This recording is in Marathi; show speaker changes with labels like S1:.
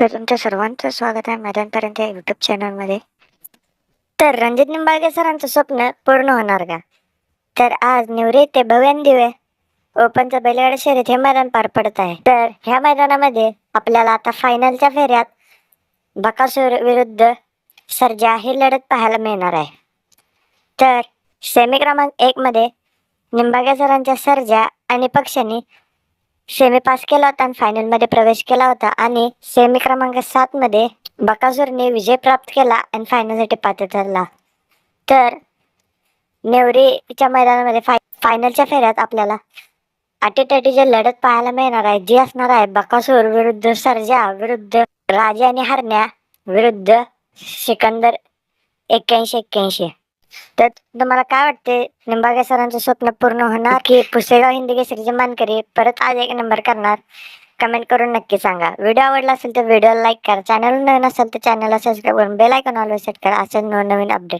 S1: तर तुमच्या सर्वांचं स्वागत आहे मैदानपर्यंत या युट्यूब चॅनलमध्ये तर रणजित निंबाळगे सरांचं स्वप्न पूर्ण होणार का? तर आज निवरी ते भव्यान दिवे. ओपनचं बैलगाडा शर्यत हे मैदान पार पडत आहे. तर ह्या मैदानामध्ये आपल्याला आता फायनलच्या फेऱ्यात बकासूर विरुद्ध सर्जा ही लढत पाहायला मिळणार आहे. तर सेमी क्रमांक एक मध्ये सरांच्या सर्जा आणि पक्षांनी सेमी पास केला होता आणि फायनलमध्ये प्रवेश केला होता आणि सेमी क्रमांक सात मध्ये बकासूरने विजय प्राप्त केला आणि फायनलसाठी पात्र ठरला. तर नेवरीच्या मैदानामध्ये फाय फायनलच्या फेऱ्यात आपल्याला अटीतटीची लढत पाहायला मिळणार आहे. जी असणार आहे बकासूर विरुद्ध सर्जा विरुद्ध राजा आणि हरण्या विरुद्ध सिकंदर एक्क्याऐंशी एक्क्याऐंशी. तर तुम्हाला काय वाटते? निंबागे सरांचं स्वप्न पूर्ण होणार की पुसेगाव हिंदी केसरीचे मानकरी परत आज एक नंबर करणार? कमेंट करून नक्की सांगा. व्हिडिओ आवडला असेल तर व्हिडिओला लाईक करा. चॅनल नवीन असेल तर चॅनलला सबस्क्राईब करून बेल आयकॉन ऑलवेज सेट करा. असं नवनवीन अपडेट